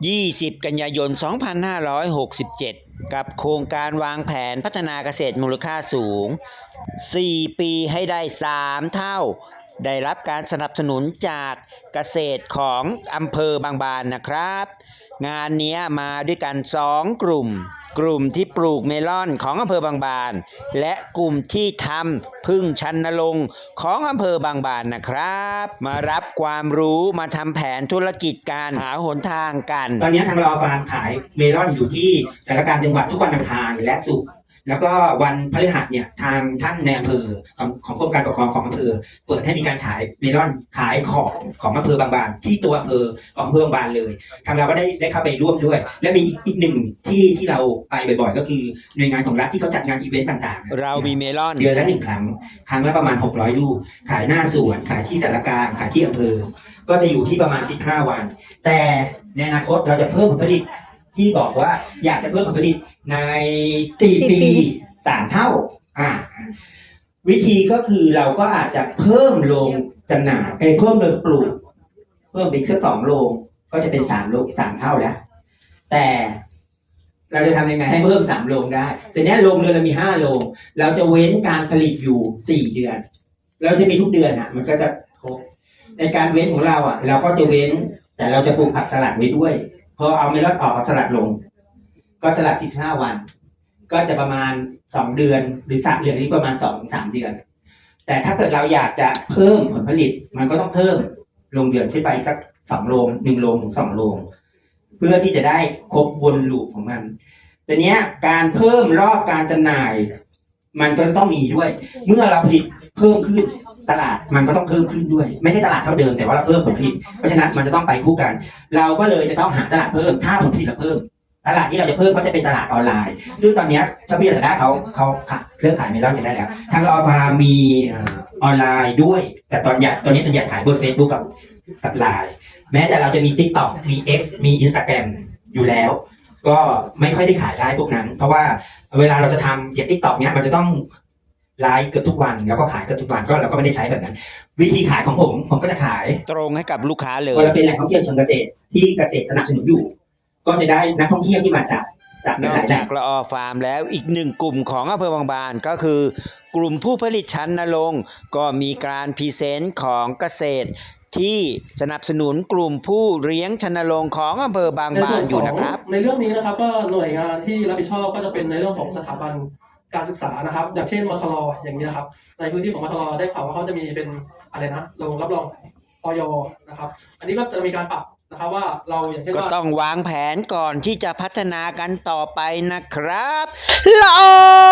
20 กันยายน 2567 กับโครงการวางแผนพัฒนาเกษตรมูลค่าสูง 4 ปีให้ได้ 3 เท่า ได้รับการสนับสนุนจากเกษตรของอำเภอบางบานนะครับ งานนี้มาด้วยกันสองกลุ่ม กลุ่มที่ปลูกเมลอนของอำเภอบางบาน และกลุ่มที่ทำพึ่งชันนรงของอำเภอบางบานนะครับ มารับความรู้มาทำแผนธุรกิจการหาหนทางกัน ตอนนี้ทางเราฟาร์มขายเมลอนอยู่ที่สารการจังหวัดทุกวันอังคารและศุกร์ แล้วก็วันพฤหัสเนี่ยทางท่านในอำเภอของของกรมการปกครองของอำเภอ เปิดให้มีการขายเมลอนขายของของอำเภอบางบานที่ตัวอำเภอของอำเภอบางบานเลยทางเราก็ได้ได้เข้าไปร่วมด้วย และมีอีกหนึ่งที่ที่เราไปบ่อยๆ ก็คือหน่วยงานของรัฐที่เขาจัดงานอีเวนต์ต่างๆ เรามีเมลอนเดือนละหนึ่งครั้งครั้งละประมาณ 600ลูกขายหน้าสวนขายที่สารกลางขายที่อำเภอ ก็จะอยู่ที่ประมาณ 15 วัน แต่ในอนาคตเราจะเพิ่มผลผลิต ที่บอกว่าอยากจะเพิ่มผลผลิตใน4ปี3เท่า อ่า วิธีก็คือเราก็อาจจะเพิ่มโรงจำหน่ายเอ้ยเพิ่มโรงปลูก เพิ่มอีกสักสองโรงก็จะเป็นสามโรงสามเท่าแล้ว แต่เราจะทำยังไงให้เพิ่มสามโรงได้แต่เนี้ยโรงเรือนเรามีห้าโรงเราจะเว้นการผลิตอยู่สี่เดือน เราจะมีทุกเดือนอะ มันก็จะครบในการเว้นของเราอะ เราก็จะเว้น แต่เราจะปลูกผักสลัดไว้ด้วยพ อเอาเมลอนออกเอาสลัดลง ก็สลัดสี่ห้าวัน ก็จะประมาณสองเดือนหรือสามเดือนนี้ประมาณสองสามเดือน แต่ถ้าเกิดเราอยากจะเพิ่มผลผลิตมันก็ต้องเพิ่มโรงเดือนขึ้นไปสักสองโรงหนึ่งโรงถึงสองโรงเพื่อที่จะได้ครบวนลูปของมันแต่เนี้ยการเพิ่มรอบการจำหน่าย มันก็ต้องมีด้วย เมื่อเราผลิตเพิ่มขึ้น ตลาดมันก็ต้องเพิ่มขึ้นด้วย ไม่ใช่ตลาดเท่าเดิมแต่ว่าเราเพิ่มผลผลิตเพราะฉะนั้นมันจะต้องไปคู่กัน เราก็เลยจะต้องหาตลาดเพิ่มถ้าผลผลิตเราเพิ่ม ตลาดที่เราจะเพิ่มก็จะเป็นตลาดออนไลน์ ซึ่งตอนนี้ยช้อปปี้ลาซาด้าเขาเขาขายเริ่มขายเมลอนกันได้แล้ว ทางเราพามีออนไลน์ด้วย แต่ตอนใหญ่ตอนนี้ส่วนใหญ่ขายบน Facebook กับกับไลน์แม้แต่เราจะมี TikTok มี X มี Instagram อยู่แล้ว ก็ไม่ค่อยได้ขายได้พวกนั้น เพราะว่าเวลาเราจะทำอย่าง TikTok เนี้ยมันจะต้อง ไลฟ์เกือบทุกวันแล้วก็ขายเกือบทุกวันก็เราก็ไม่ได้ใช้แบบนั้น วิธีขายของผมผมก็จะขายตรงให้กับลูกค้าเลพอยเราเป็นแหล่งท่องเที่ยวเชิงเกษตรที่เกษตรสนับสนุนอยู่ ก็จะได้นักท่องเที่ยวที่มาจากจากนอกหลายๆแหจาล่กงละออฟาร์มแล้วอีกหนึ่งกลุ่มของอำเภอบางบานก็คือกลุ่มผู้ผลิตชั้นนรงค์ก็มีการพรีเซนต์ของเกษตรที่สนับสนุนกลุ่มผู้เลี้ยงชนรงค์ของอำเภอบางในบาส่วนนอยู่ของนะครับ ในเรื่องนี้นะครับก็หน่วยงานที่รับผิดชอบก็จะเป็นในเรื่องของสถาบัน การศึกษานะครับ อย่างเช่นมทรอย่างนี้นะครับ ในพื้นที่ของมทรได้ข่าวว่าเขาจะมีเป็นอะไรนะโรงรับรองออยนะครับ อันนี้ก็จะมีการปรับนะครับว่าเราอย่างเช่นก็ว่า ต้องวางแผนก่อนที่จะพัฒนากันต่อไปนะครับลอ